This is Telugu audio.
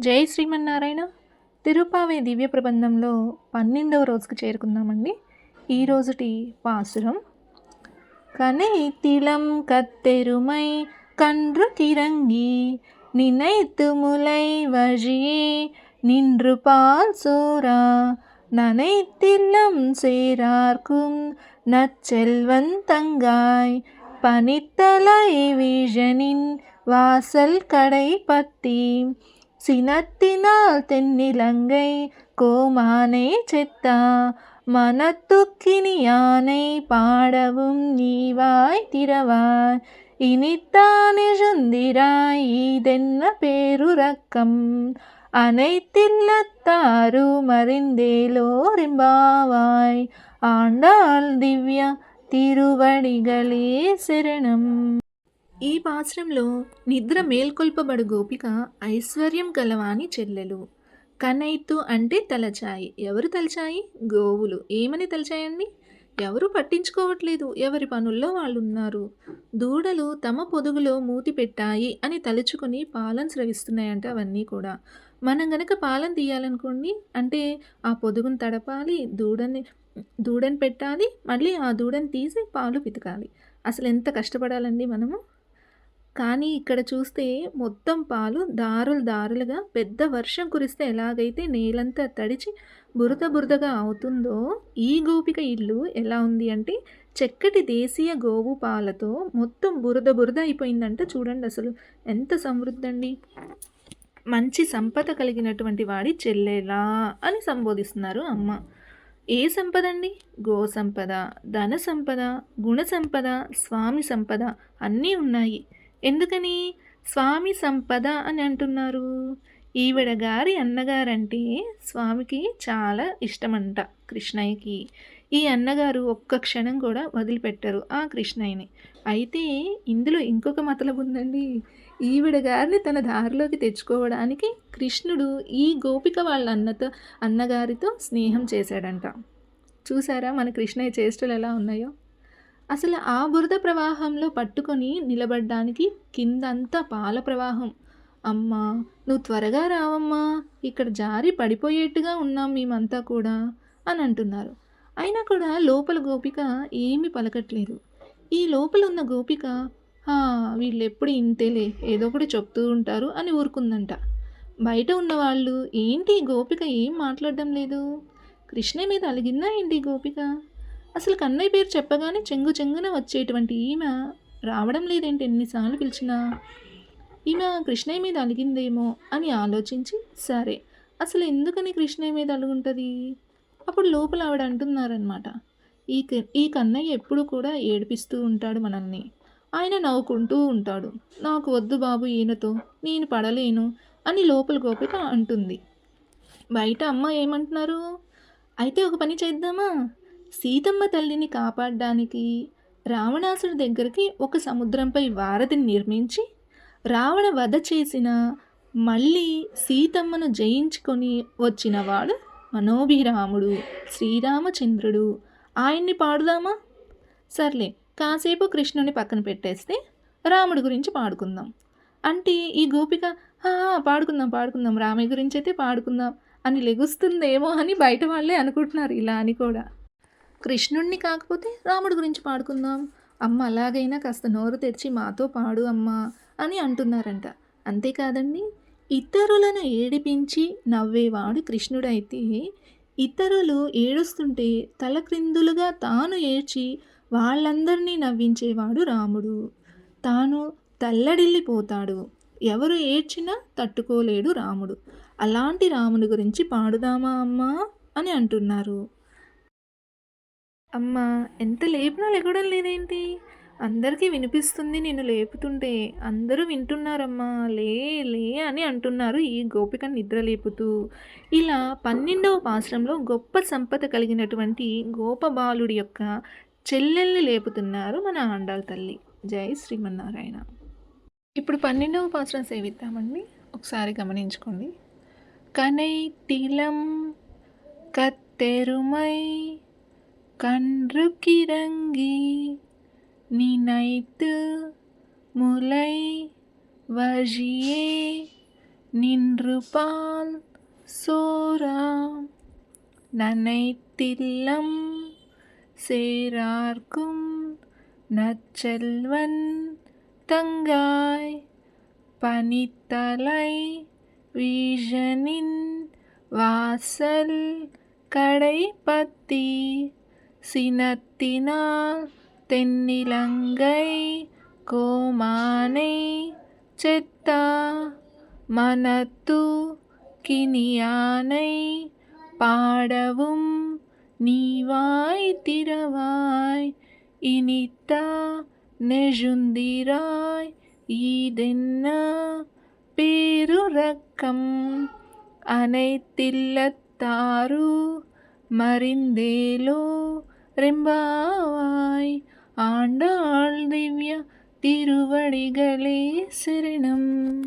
జై శ్రీమన్నారాయణ తిరుపావే దివ్య ప్రబంధంలో పన్నెండవ రోజుకు చేరుకుందామండి ఈ రోజుటి పాసురం కనైతిలం కత్తెరుమై కండ్రు కిరంగి நினைத்துமுலை வழியே நின்று பால் சோரா நனைத்தில்லம் சேரார்க்கும் நற்செல்வன் தங்காய் பனித்தலை வீழனின் வாசல் கடை பத்தி சினத்தினால் தென்னிலங்கை கோமானே செத்தா மனத்துக்கினி யானை பாடவும் நீவாய் திறவாய் இனித்தானே சுந்திராய் இதென்ன பேருறக்கம்? அனைத்தில்லத்தாரும் அறிந்தேலோரிம்பாவாய் ஆண்டாள் திவ்யா திருவடிகளே சரணம். ఈ పాశ్రంలో నిద్ర మేల్కొల్పబడు గోపిక ఐశ్వర్యం కలవాని చెల్లెలు. కనైతు అంటే తలచాయి. ఎవరు తలచాయి? గోవులు. ఏమని తలచాయండి? ఎవరు పట్టించుకోవట్లేదు. ఎవరి పనుల్లో వాళ్ళు ఉన్నారు దూడలు తమ పొదుగులో మూతి పెట్టాయి అని తలుచుకొని పాలను స్రవిస్తున్నాయంట అవన్నీ కూడా. మనం గనక పాలన తీయాలనుకోండి అంటే ఆ పొదుగును తడపాలి దూడని దూడని పెట్టాలి మళ్ళీ ఆ దూడని తీసి పాలు పితకాలి. అసలు ఎంత కష్టపడాలండి మనము? కానీ ఇక్కడ చూస్తే మొత్తం పాలు దారులు దారులుగా పెద్ద వర్షం కురిస్తే ఎలాగైతే నేలంతా తడిచి బురద బురదగా అవుతుందో ఈ గోపిక ఇల్లు ఎలా ఉంది అంటే చక్కటి దేశీయ గోవు పాలతో మొత్తం బురద బురద అయిపోయిందంట చూడండి అసలు. ఎంత సమృద్ధి అండి. మంచి సంపద కలిగినటువంటి వాడి చెల్లెలా అని సంబోధిస్తున్నారు అమ్మ. ఏ సంపద అండి? గో సంపద ధన సంపద గుణ సంపద స్వామి సంపద అన్నీ ఉన్నాయి. ఎందుకని? స్వామి సంపద అని అంటున్నారు. ఈవిడ గారి అన్నగారంటే స్వామికి చాలా ఇష్టమంట కృష్ణయ్యకి. ఈ అన్నగారు ఒక్క క్షణం కూడా వదిలిపెట్టరు ఆ కృష్ణయ్యని. అయితే ఇందులో ఇంకొక మతలబు ఉందండి. ఈవిడ గారిని తన దారిలోకి తెచ్చుకోవడానికి కృష్ణుడు ఈ గోపిక వాళ్ళ అన్నతో అన్నగారితో స్నేహం చేశాడంట. చూసారా మన కృష్ణయ్య చేష్టలు ఎలా ఉన్నాయో? అసలు ఆ బురద ప్రవాహంలో పట్టుకొని నిలబడ్డానికి కిందంతా పాల ప్రవాహం. అమ్మా నువ్వు త్వరగా రావమ్మా ఇక్కడ జారి పడిపోయేట్టుగా ఉన్నాం మేమంతా కూడా అని అంటున్నారు. అయినా కూడా లోపల గోపిక ఏమీ పలకట్లేదు. ఈ లోపల ఉన్న గోపిక వీళ్ళు ఎప్పుడు ఇంతేలే ఏదో ఒకటి చెప్తూ ఉంటారు అని ఊరుకుందంట. బయట ఉన్నవాళ్ళు ఏంటి గోపిక ఏం మాట్లాడడం లేదు? కృష్ణ మీద అలిగిందా ఏంటి గోపిక? అసలు కన్నయ్య పేరు చెప్పగానే చెంగు చెంగున వచ్చేటువంటి ఈమె రావడం లేదేంటి? ఎన్నిసార్లు పిలిచినా? ఈమె కృష్ణయ్య మీద అలిగిందేమో అని ఆలోచించి సరే అసలు ఎందుకని కృష్ణయ్య మీద అలుగుంటుంది? అప్పుడు లోపల ఆవిడ అంటున్నారనమాట ఈ ఈ కన్నయ్య ఎప్పుడు కూడా ఏడిపిస్తూ ఉంటాడు మనల్ని. ఆయన నవ్వుకుంటూ ఉంటాడు. నాకు వద్దు బాబు ఈయనతో నేను పడలేను అని లోపల గోపిక అంటుంది. బయట అమ్మ ఏమంటున్నారు? అయితే ఒక పని చేద్దామా? సీతమ్మ తల్లిని కాపాడడానికి రావణాసుడి దగ్గరికి ఒక సముద్రంపై వారధిని నిర్మించి రావణ వధ చేసిన మళ్ళీ సీతమ్మను జయించుకొని వచ్చినవాడు మనోభిరాముడు శ్రీరామచంద్రుడు. ఆయన్ని పాడుదామా? సర్లే కాసేపు కృష్ణుని పక్కన పెట్టేస్తే రాముడి గురించి పాడుకుందాం. అంటే ఈ గోపిక పాడుకుందాం పాడుకుందాం రామయ్య గురించి అయితే పాడుకుందాం అని లెగుస్తుందేమో అని బయట వాళ్ళే అనుకుంటున్నారు ఇలా అని కూడా. కృష్ణుణ్ణి కాకపోతే రాముడి గురించి పాడుకుందాం. అమ్మ అలాగైనా కాస్త నోరు తెరిచి మాతో పాడు అమ్మ అని అంటున్నారంట. అంతేకాదండి ఇతరులను ఏడిపించి నవ్వేవాడు కృష్ణుడైతే ఇతరులు ఏడుస్తుంటే తలక్రిందులుగా తాను ఏడ్చి వాళ్ళందరినీ నవ్వించేవాడు రాముడు. తాను తల్లడిల్లిపోతాడు. ఎవరు ఏడ్చినా తట్టుకోలేడు రాముడు. అలాంటి రాముని గురించి పాడుదామా అమ్మా అని అంటున్నారు. అమ్మా ఎంత లేపినా లెగడం లేదేంటి? అందరికీ వినిపిస్తుంది నేను లేపుతుంటే. అందరూ వింటున్నారమ్మా. లే లే అని అంటున్నారు ఈ గోపిక నిద్ర లేపుతూ. ఇలా పన్నెండవ పాశ్రంలో గొప్ప సంపద కలిగినటువంటి గోపబాలుడి యొక్క చెల్లెల్ని లేపుతున్నారు మన ఆండాల తల్లి. జై శ్రీమన్నారాయణ. ఇప్పుడు పన్నెండవ పాశ్రం సేవిద్దామండి. ఒకసారి గమనించుకోండి. కనై తిలం కత్తెరుమై கன்று கிறங்கி நினைத்து முலை வழியே நின்று பால் சோராம் நனைத்தில்லம் சேரார்க்கும் நச்செல்வன் தங்காய். பனித்தலை வீழனின் வாசல் கடை சினத்தினால் தென்னிலங்கை கோமானை செத்தா மனத்து கினியானை பாடவும் நீவாய் திறவாய் இனித்தா நெழுந்திராய் ஈதென்ன பேருறக்கம்? அனைத்தில்லத்தாரு மறிந்தேலோ ரெம்பாவாய். ஆண்டாள் திவ்யா திருவடிகளே சரணம்.